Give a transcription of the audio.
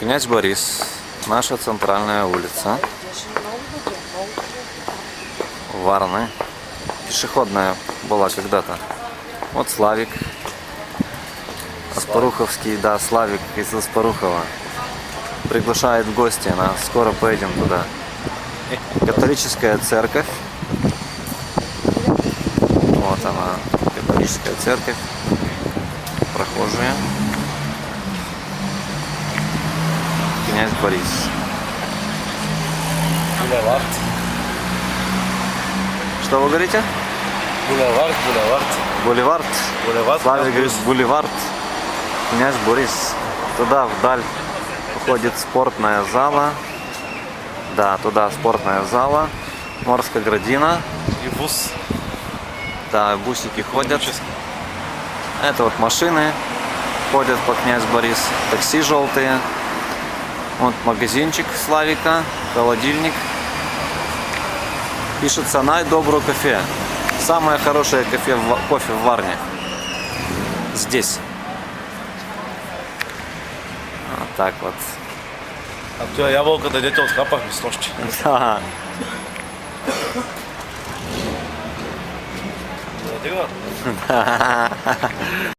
Князь Борис, наша центральная улица. Варны. Пешеходная была когда-то. Вот Славик. Аспаруховский, да, Славик из Аспарухова. Приглашает в гости, на скоро поедем туда. Католическая церковь. Вот она, католическая церковь. Прохожие. Князь Борис. Булевард. Что вы говорите? Булевард, булевард. Бульвард. Булевард. Славик говорит, бульвард. Князь Борис. Туда вдаль уходит спортная зала. Да, туда спортная зала. Морская градина. И вуз. Да, бусики ходят. Это вот машины ходят по князь Борис. Такси желтые. Вот магазинчик Славика. Холодильник. Пишется «Най доброе кафе». Самое хорошее кафе в, кофе в Варне. Здесь. Вот так вот. А то ябълка дадете отхапахме с нощи. Да. Не дива.